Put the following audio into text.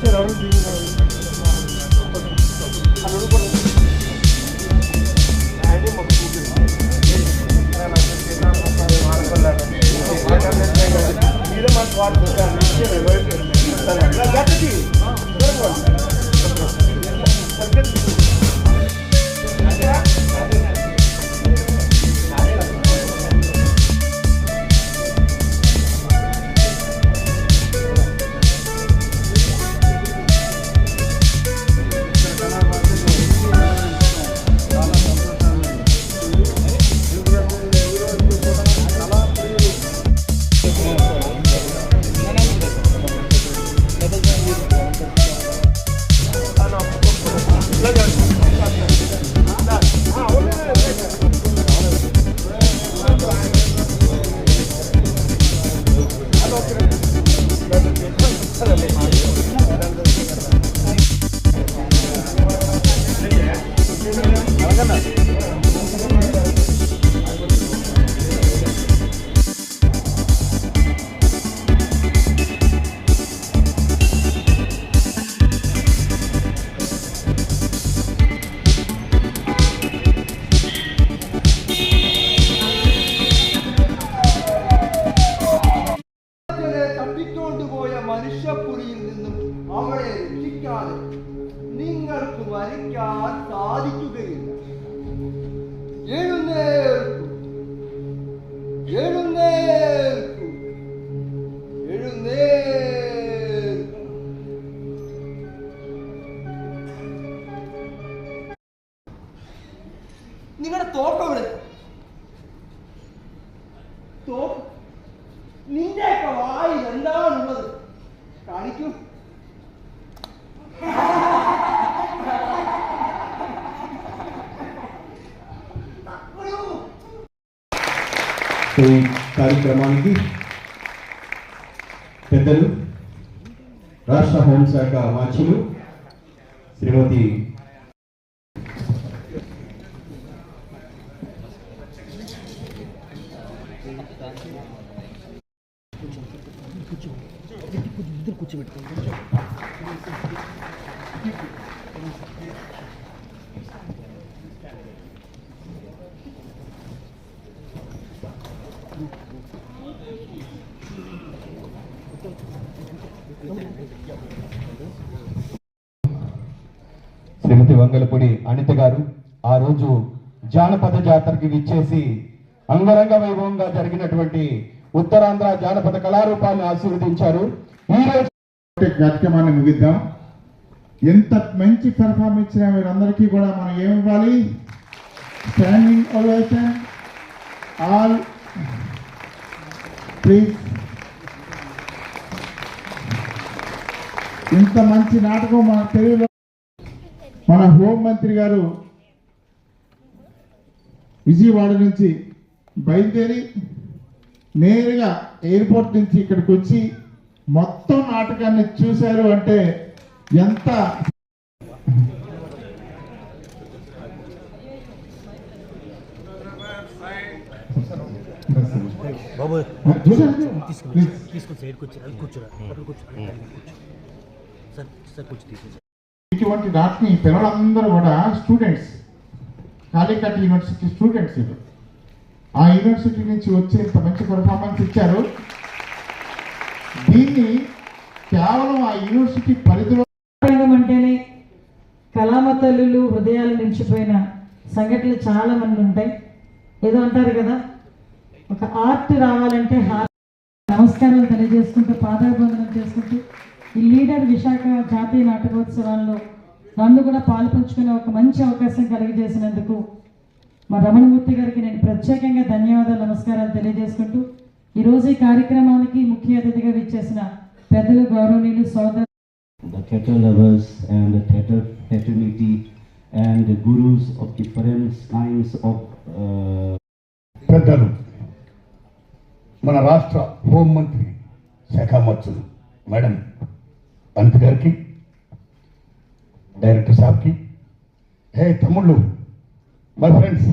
Mr. Rahul Devi. Mr. Rahul. പോയ മനുഷ്യപുരിയിൽ നിന്നും അവളെ രക്ഷിക്കാതെ നിങ്ങൾക്ക് മരിക്കാൻ സാധിക്കുകയില്ല. എഴുന്നേൽക്കൂ. എഴുന്നേൽക്കൂ. എഴുന്നേ നിങ്ങളുടെ തോക്കെവിടെ തോക്ക് നിന്റെയൊക്കെ വായിൽ എന്താണുള്ളത് കാണിക്കൂ ఈ కార్యక్రమానికి పెద్దలు రాష్ట్ర హోంశాఖ మార్చులు శ్రీమతి శ్రీమతి వంగలపూడి అనిత గారు ఆ రోజు జానపద జాతరకి విచ్చేసి అంగరంగ వైభవంగా జరిగినటువంటి ఉత్తరాంధ్ర జానపద కళారూపాన్ని ఆశీర్వదించారు. ఈ రోజు కార్యక్రమాన్ని ముగిద్దాం. ఎంత మంచి పెర్ఫార్మెన్స్ ఇచ్చిన వీరందరికీ కూడా మనం ఏమి ఇవ్వాలి? స్టాండింగ్ ఓవేషన్ ఆల్ ప్లీజ్ ఇంత మంచి నాటకం మన తెలుగులో మన హోంమంత్రి గారు విజయవాడ నుంచి బయలుదేరి నేరుగా ఎయిర్పోర్ట్ నుంచి ఇక్కడికి వచ్చి మొత్తం నాటకాన్ని చూశారు అంటే ఎంత కొంచెం తీసేసి ఇటువంటి నాటకం ఈ పిల్లలందరూ కూడా స్టూడెంట్స్ కాళీకట్ యూనివర్సిటీ స్టూడెంట్స్ ఇది. ఆ యూనివర్సిటీ నుంచి వచ్చి ఇంత మంచి పర్ఫార్మెన్స్ ఇచ్చారు. దీన్ని కేవలం ఆ యూనివర్సిటీ పరిధిలో అంటేనే కళామ తల్లులు హృదయాలు నిలిచిపోయిన సంఘటనలు చాలా మంది ఉంటాయి. ఏదో అంటారు కదా ఒక ఆర్ట్ రావాలంటే నమస్కారాలు తెలియజేసుకుంటూ పాదాభివందనం చేసుకుంటూ ఈ లీడర్ విశాఖ జాతీయ నాటకోత్సవాల్లో నన్ను కూడా పాల్పంచుకునే ఒక మంచి అవకాశం కలిగజేసినందుకు మా రమణమూర్తి గారికి నేను ప్రత్యేకంగా ధన్యవాదాలు నమస్కారాలు తెలియజేసుకుంటూ ఈరోజు ఈ కార్యక్రమానికి ముఖ్య అతిథిగా విచ్చేసిన పెద్దలు గౌరవనీయులు సోదరు the theatre lovers and the theatre fraternity and the gurus of different kinds of uh, పెద్దలు మన రాష్ట్ర హోంమంత్రి శాఖ మంత్రులు మేడం అనిత గారికి డైరెక్టర్ సాబ్కి హే తమ్ముళ్ళు మై ఫ్రెండ్స్